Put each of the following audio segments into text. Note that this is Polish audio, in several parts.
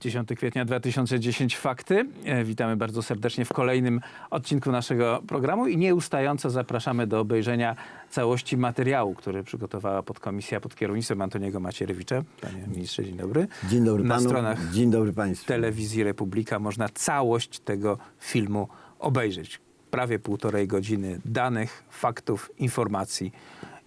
10 kwietnia 2010 Fakty. E, Witamy bardzo serdecznie w kolejnym odcinku naszego programu i nieustająco zapraszamy do obejrzenia całości materiału, który przygotowała podkomisja pod kierownictwem Antoniego Macierewicza. Panie ministrze, dzień dobry. Dzień dobry Na panu. stronach Dzień dobry państwu. telewizji Republika można całość tego filmu obejrzeć. Prawie półtorej godziny danych, faktów, informacji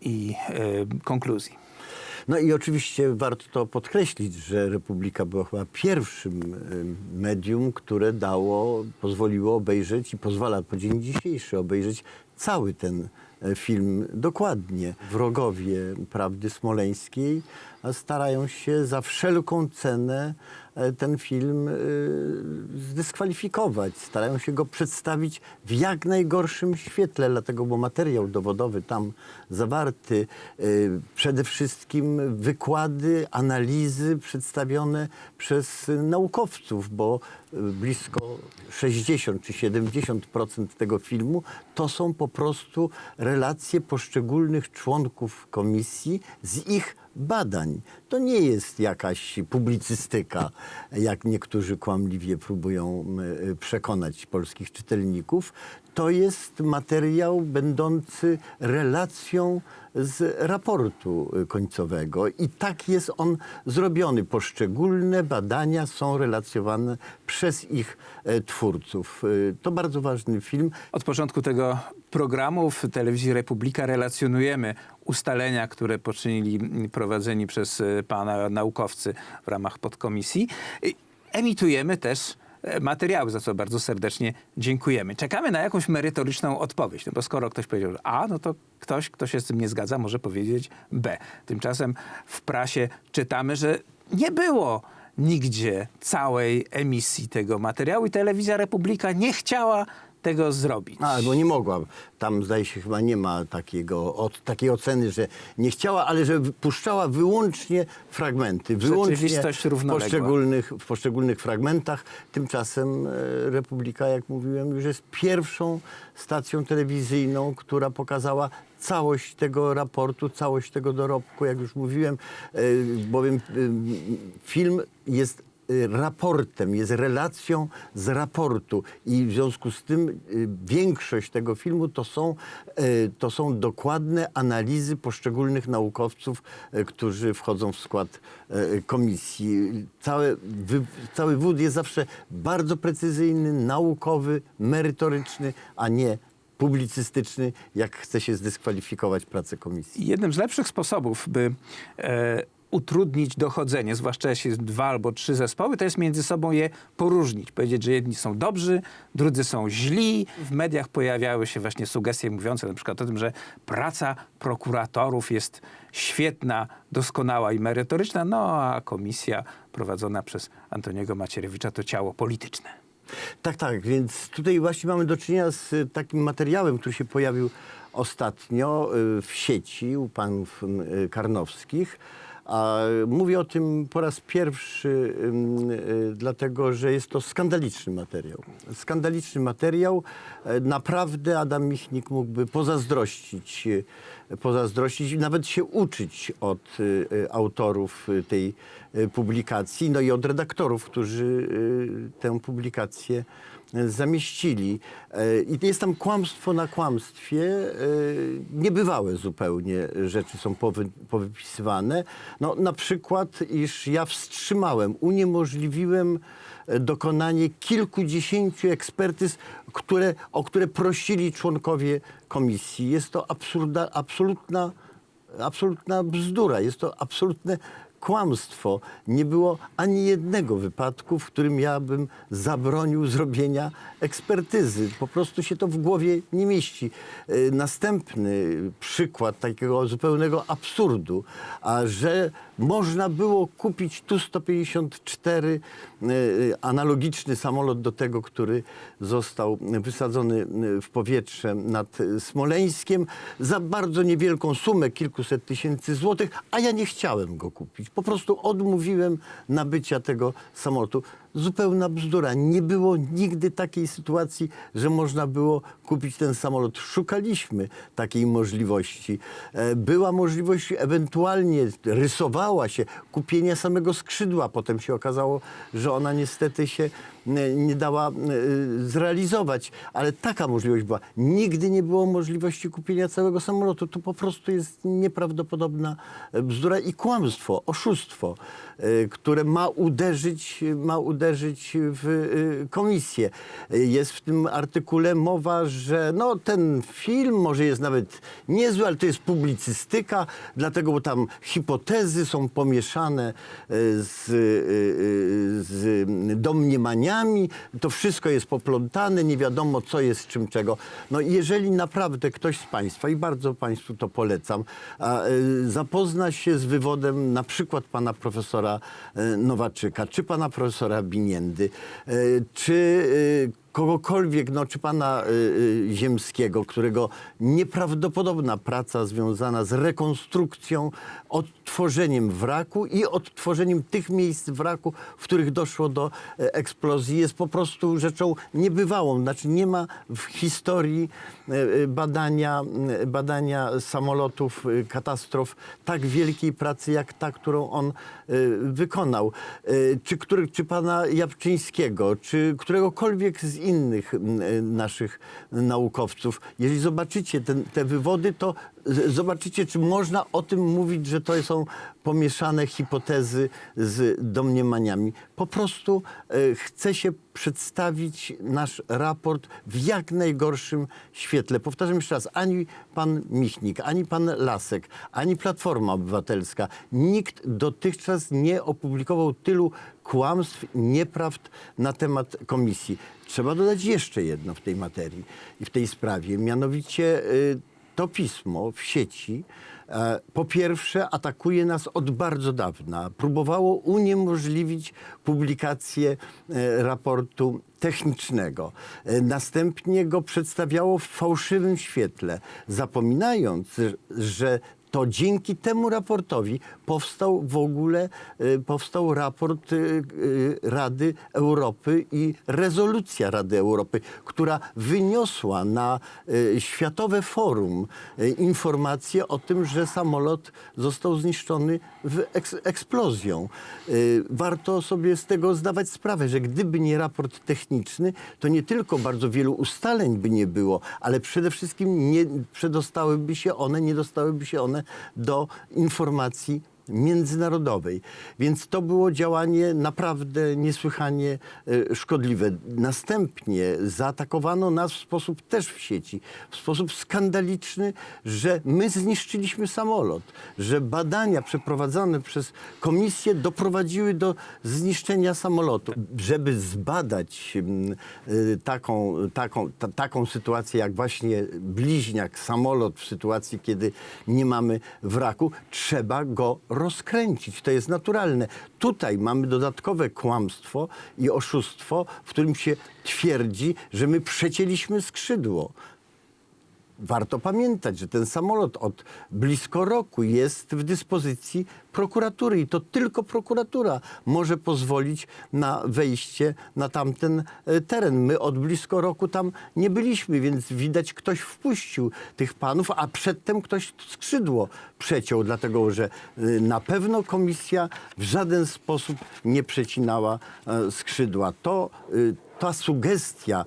i e, konkluzji. No i oczywiście warto podkreślić, że Republika była chyba pierwszym y, medium, które dało, pozwoliło obejrzeć i pozwala po dzień dzisiejszy obejrzeć cały ten e, film dokładnie. Wrogowie prawdy smoleńskiej starają się za wszelką cenę ten film y, zdyskwalifikować. Starają się go przedstawić w jak najgorszym świetle, dlatego, bo materiał dowodowy tam zawarty, y, przede wszystkim wykłady, analizy przedstawione przez naukowców, bo blisko 60 czy 70% tego filmu to są po prostu relacje poszczególnych członków komisji z ich badań. To nie jest jakaś publicystyka, jak niektórzy kłamliwie próbują y, przekonać polskich czytelników. To jest materiał będący relacją z raportu końcowego i tak jest on zrobiony. Poszczególne badania są relacjowane przez ich e, twórców. Y, To bardzo ważny film. Od początku tego programu w telewizji Republika relacjonujemy ustalenia, które poczynili prowadzeni przez e, pana naukowcy w ramach podkomisji. Emitujemy też e, materiały, za co bardzo serdecznie dziękujemy. Czekamy na jakąś merytoryczną odpowiedź, no bo skoro ktoś powiedział A, no to ktoś, kto się z tym nie zgadza, może powiedzieć B. Tymczasem w prasie czytamy, że nie było nigdzie całej emisji tego materiału i telewizja Republika nie chciała tego zrobić. A, bo nie mogła. Tam zdaje się chyba nie ma takiego, od, takiej oceny, że nie chciała, ale że puszczała wyłącznie fragmenty. Wyłącznie Rzeczywistość w równoległa. poszczególnych, w poszczególnych fragmentach. Tymczasem e, Republika, jak mówiłem, już jest pierwszą stacją telewizyjną, która pokazała całość tego raportu, całość tego dorobku, jak już mówiłem, e, bowiem e, film jest raportem, jest relacją z raportu i w związku z tym y, większość tego filmu to są, y, to są dokładne analizy poszczególnych naukowców, y, którzy wchodzą w skład y, komisji. Cały, cały wód jest zawsze bardzo precyzyjny, naukowy, merytoryczny, a nie publicystyczny, jak chce się zdyskwalifikować pracę komisji. Jednym z lepszych sposobów, by e, utrudnić dochodzenie, zwłaszcza jeśli jest dwa albo trzy zespoły, to jest między sobą je poróżnić. Powiedzieć, że jedni są dobrzy, drudzy są źli. W mediach pojawiały się właśnie sugestie mówiące na przykład o tym, że praca prokuratorów jest świetna, doskonała i merytoryczna, no a komisja prowadzona przez Antoniego Macierewicza to ciało polityczne. Tak, tak, więc tutaj właśnie mamy do czynienia z y, takim materiałem, który się pojawił ostatnio y, w sieci u panów y, Karnowskich. A mówię o tym po raz pierwszy, y, dlatego że jest to skandaliczny materiał. Skandaliczny materiał. E, Naprawdę Adam Michnik mógłby pozazdrościć, y, pozazdrościć i nawet się uczyć od y, autorów tej publikacji, no i od redaktorów, którzy tę publikację zamieścili. E, I jest tam kłamstwo na kłamstwie, e, niebywałe zupełnie rzeczy są powy, powypisywane. No, na przykład, iż ja wstrzymałem, uniemożliwiłem e, dokonanie kilkudziesięciu ekspertyz, które, o które prosili członkowie komisji. Jest to absurda, absolutna, absolutna bzdura, jest to absolutne kłamstwo. Nie było ani jednego wypadku, w którym ja bym zabronił zrobienia ekspertyzy. Po prostu się to w głowie nie mieści. E, Następny przykład takiego zupełnego absurdu, a że można było kupić Tu-154 e, analogiczny samolot do tego, który został wysadzony e, w powietrze nad Smoleńskiem za bardzo niewielką sumę, kilkuset tysięcy złotych, a ja nie chciałem go kupić. Po prostu odmówiłem nabycia tego samolotu. Zupełna bzdura. Nie było nigdy takiej sytuacji, że można było kupić ten samolot. Szukaliśmy takiej możliwości. E, Była możliwość ewentualnie, rysowała się kupienia samego skrzydła. Potem się okazało, że ona niestety się nie dała e, zrealizować, ale taka możliwość była. Nigdy nie było możliwości kupienia całego samolotu. To po prostu jest nieprawdopodobna e, bzdura i kłamstwo, oszustwo, e, które ma uderzyć, ma uderzyć w e, komisję. E, Jest w tym artykule mowa, że no, ten film może jest nawet niezły, ale to jest publicystyka, dlatego bo tam hipotezy są pomieszane e, z, e, e, z domniemaniami, to wszystko jest poplątane, nie wiadomo co jest czym czego. No jeżeli naprawdę ktoś z Państwa, i bardzo Państwu to polecam, e, zapozna się z wywodem na przykład pana profesora e, Nowaczyka, czy pana profesora Biniendy, e, czy kogokolwiek, no, czy pana y, y, Ziemskiego, którego nieprawdopodobna praca związana z rekonstrukcją, odtworzeniem wraku i odtworzeniem tych miejsc wraku, w których doszło do e, eksplozji, jest po prostu rzeczą niebywałą. Znaczy nie ma w historii e, e, badania, badania samolotów, katastrof tak wielkiej pracy, jak ta, którą on wykonał. Czy, który, czy pana Jabczyńskiego, czy któregokolwiek z innych m, e, naszych naukowców. Jeżeli zobaczycie ten, te wywody, to zobaczycie, czy można o tym mówić, że to są pomieszane hipotezy z domniemaniami. Po prostu e, chce się przedstawić nasz raport w jak najgorszym świetle. Powtarzam jeszcze raz, ani pan Michnik, ani pan Lasek, ani Platforma Obywatelska, nikt dotychczas nie opublikował tylu kłamstw, nieprawd na temat komisji. Trzeba dodać jeszcze jedno w tej materii i w tej sprawie, mianowicie y, to pismo w sieci po pierwsze atakuje nas od bardzo dawna. Próbowało uniemożliwić publikację e, raportu technicznego. E, Następnie go przedstawiało w fałszywym świetle, zapominając, że to dzięki temu raportowi powstał w ogóle e, powstał raport e, e, Rady Europy i rezolucja Rady Europy, która wyniosła na Światowe Forum informację o tym, że samolot został zniszczony eksplozją. Warto sobie z tego zdawać sprawę, że gdyby nie raport techniczny, to nie tylko bardzo wielu ustaleń by nie było, ale przede wszystkim nie przedostałyby się one, nie dostałyby się one do informacji międzynarodowej. Więc to było działanie naprawdę niesłychanie e, szkodliwe. Następnie zaatakowano nas w sposób też w sieci, w sposób skandaliczny, że my zniszczyliśmy samolot, że badania przeprowadzone przez komisję doprowadziły do zniszczenia samolotu. Żeby zbadać mm, y, taką, taką, ta, taką sytuację jak właśnie bliźniak, samolot w sytuacji, kiedy nie mamy wraku, trzeba go rozkręcić. To jest naturalne. Tutaj mamy dodatkowe kłamstwo i oszustwo, w którym się twierdzi, że my przecięliśmy skrzydło. Warto pamiętać, że ten samolot od blisko roku jest w dyspozycji prokuratury i to tylko prokuratura może pozwolić na wejście na tamten e, teren. My od blisko roku tam nie byliśmy, więc widać ktoś wpuścił tych panów, a przedtem ktoś skrzydło przeciął, dlatego że e, na pewno komisja w żaden sposób nie przecinała e, skrzydła. To ta sugestia,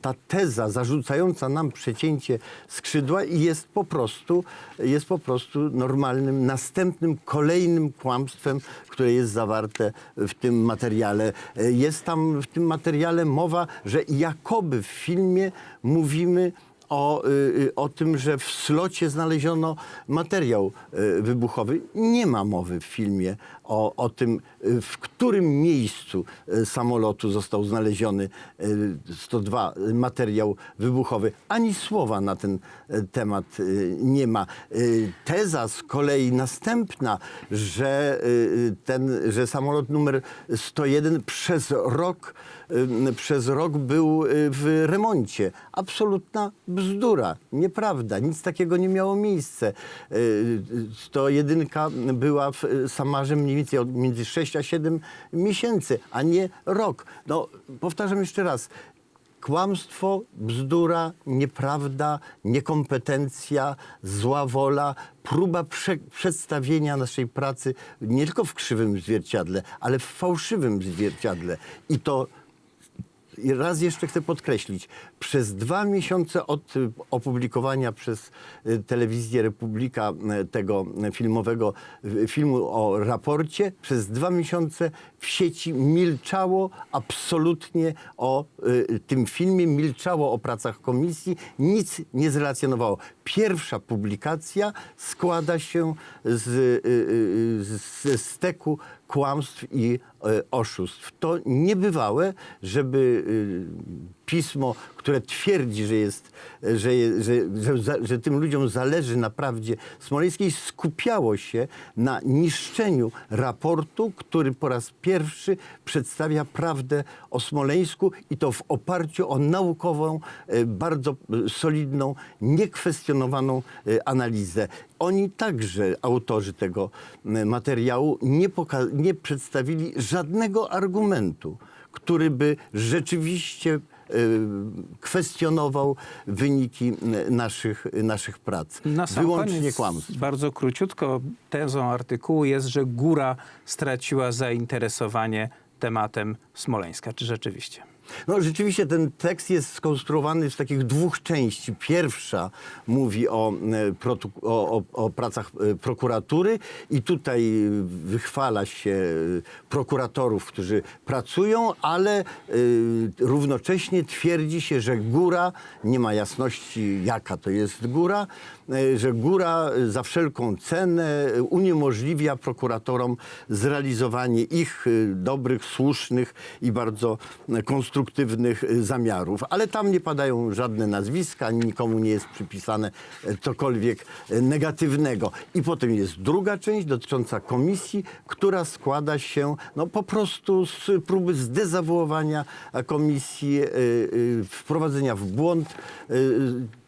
ta teza zarzucająca nam przecięcie skrzydła jest po prostu, jest po prostu normalnym, następnym, kolejnym kłamstwem, które jest zawarte w tym materiale. E, Jest tam w tym materiale mowa, że jakoby w filmie mówimy o, y, y, o tym, że w slocie znaleziono materiał y, wybuchowy. Nie ma mowy w filmie o, o tym, y, w którym miejscu y, samolotu został znaleziony y, 102 y, materiał wybuchowy. Ani słowa na ten temat nie ma. Teza z kolei następna, że, ten, że samolot numer 101 przez rok, przez rok był w remoncie. Absolutna bzdura, nieprawda, nic takiego nie miało To jedynka była w Samarze mniej więcej od między 6 a 7 miesięcy, a nie rok. No, powtarzam jeszcze raz. Kłamstwo, bzdura, nieprawda, niekompetencja, zła wola, próba prze, przedstawienia naszej pracy nie tylko w krzywym zwierciadle, ale w fałszywym zwierciadle. I to i raz jeszcze chcę podkreślić, przez dwa miesiące od y, opublikowania przez y, telewizję Republika y, tego filmowego filmu o raporcie, przez dwa miesiące w sieci milczało absolutnie o y, tym filmie, milczało o pracach komisji, nic nie zrelacjonowało. Pierwsza publikacja składa się z, y, y, y, ze steku kłamstw i e, oszustw. To niebywałe, żeby y, pismo, które twierdzi, że, jest, że, że, że, że tym ludziom zależy na prawdzie smoleńskiej, skupiało się na niszczeniu raportu, który po raz pierwszy przedstawia prawdę o Smoleńsku i to w oparciu o naukową, e, bardzo solidną, niekwestionowaną e, analizę. Oni także, autorzy tego materiału, nie, nie przedstawili żadnego argumentu, który by rzeczywiście kwestionował wyniki naszych, naszych prac. Na sam Wyłącznie koniec, kłamstwo. Bardzo króciutko tezą artykułu jest, że góra straciła zainteresowanie tematem Smoleńska. Czy rzeczywiście? No rzeczywiście ten tekst jest skonstruowany z takich dwóch części. Pierwsza mówi o, e, o, o, pracach e, prokuratury i tutaj wychwala się e, prokuratorów, którzy pracują, ale równocześnie twierdzi się, że góra, nie ma jasności jaka to jest góra, że góra za wszelką cenę uniemożliwia prokuratorom zrealizowanie ich dobrych, słusznych i bardzo e, konstruktywnych e, zamiarów. Ale tam nie padają żadne nazwiska, nikomu nie jest przypisane e, cokolwiek e, negatywnego. I potem jest druga część dotycząca komisji, która składa się no, po prostu z próby zdezawuowania e, komisji, wprowadzenia w błąd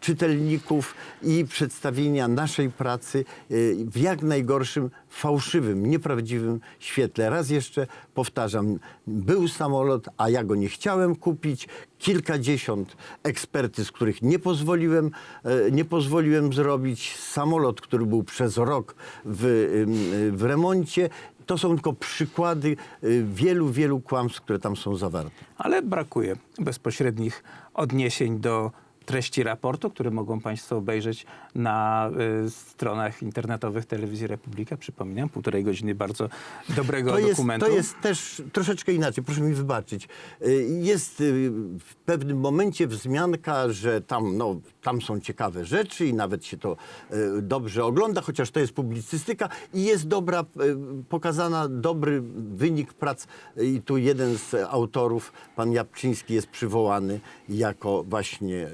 czytelników i przedstawienia naszej pracy e, w jak najgorszym, fałszywym, nieprawdziwym świetle. Raz jeszcze powtarzam, był samolot, a ja go nie chciałem kupić. Kilkadziesiąt ekspertyz, których nie pozwoliłem, e, nie pozwoliłem zrobić. Samolot, który był przez rok w, w remoncie. To są tylko przykłady y, wielu, wielu kłamstw, które tam są zawarte. Ale brakuje bezpośrednich odniesień do treści raportu, które mogą Państwo obejrzeć na y, stronach internetowych Telewizji Republika. Przypominam, półtorej godziny bardzo dobrego To jest, dokumentu. to jest też troszeczkę inaczej, proszę mi wybaczyć. Y, Jest y, w pewnym momencie wzmianka, że tam, no, tam są ciekawe rzeczy i nawet się to y, dobrze ogląda, chociaż to jest publicystyka i jest dobra, pokazana dobry wynik prac i tu jeden z autorów, pan Jabczyński jest przywołany jako właśnie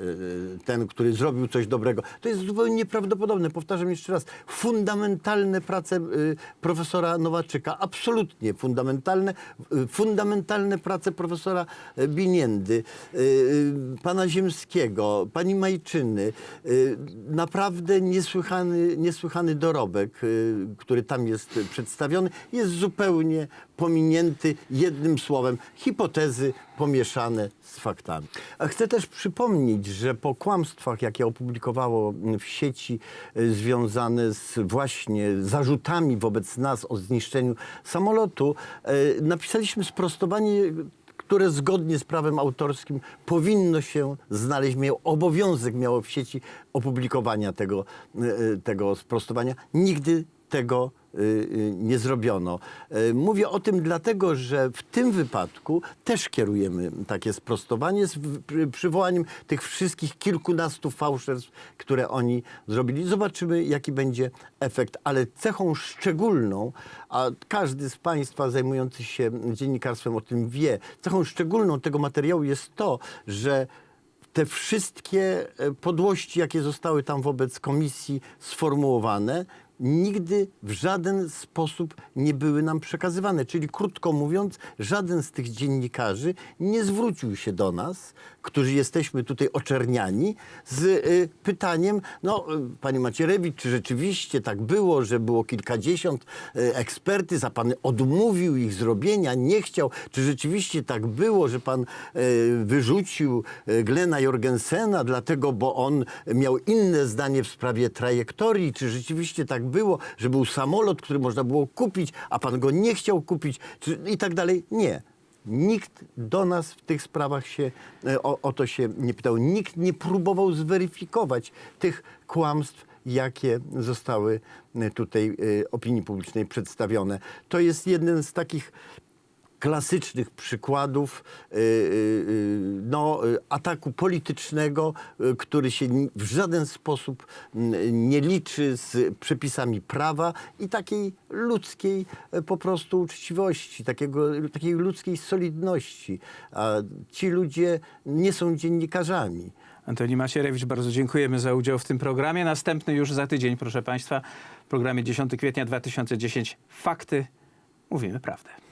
ten, który zrobił coś dobrego. To jest zupełnie nieprawdopodobne. Powtarzam jeszcze raz. Fundamentalne prace y, profesora Nowaczyka, absolutnie fundamentalne. Y, Fundamentalne prace profesora y, Biniendy, y, y, pana Ziemskiego, pani Majczyny. Y, Naprawdę niesłychany, niesłychany dorobek, y, który tam jest przedstawiony, jest zupełnie pominięty jednym słowem. Hipotezy pomieszane z faktami. A chcę też przypomnieć, że po kłamstwach, jakie opublikowało w sieci y, związane z właśnie zarzutami wobec nas o zniszczeniu samolotu, y, napisaliśmy sprostowanie które zgodnie z prawem autorskim powinno się znaleźć, miał obowiązek miało w sieci opublikowania tego, y, tego sprostowania. Nigdy tego y, y, nie zrobiono. Y, Mówię o tym dlatego, że w tym wypadku też kierujemy takie sprostowanie z przywołaniem tych wszystkich kilkunastu fałszerstw, które oni zrobili. Zobaczymy, jaki będzie efekt, ale cechą szczególną, a każdy z Państwa zajmujący się dziennikarstwem o tym wie, cechą szczególną tego materiału jest to, że te wszystkie e, podłości, jakie zostały tam wobec komisji sformułowane, nigdy w żaden sposób nie były nam przekazywane. Czyli krótko mówiąc, żaden z tych dziennikarzy nie zwrócił się do nas, którzy jesteśmy tutaj oczerniani, z y, pytaniem, no y, panie Macierewicz, czy rzeczywiście tak było, że było kilkadziesiąt y, ekspertyz, a pan odmówił ich zrobienia, nie chciał, czy rzeczywiście tak było, że pan wyrzucił Glena Jorgensena, dlatego, bo on miał inne zdanie w sprawie trajektorii, czy rzeczywiście tak było, że był samolot, który można było kupić, a pan go nie chciał kupić, czy, i tak dalej. Nie. Nikt do nas w tych sprawach się e, o, o to się nie pytał. Nikt nie próbował zweryfikować tych kłamstw, jakie zostały e, tutaj e, opinii publicznej przedstawione. To jest jeden z takich klasycznych przykładów y, y, y, no, ataku politycznego, który się w żaden sposób nie liczy z przepisami prawa i takiej ludzkiej e, po prostu uczciwości, takiego, takiej ludzkiej solidności. A ci ludzie nie są dziennikarzami. Antoni Macierewicz, bardzo dziękujemy za udział w tym programie. Następny już za tydzień, proszę Państwa, w programie 10 kwietnia 2010. Fakty. Mówimy prawdę.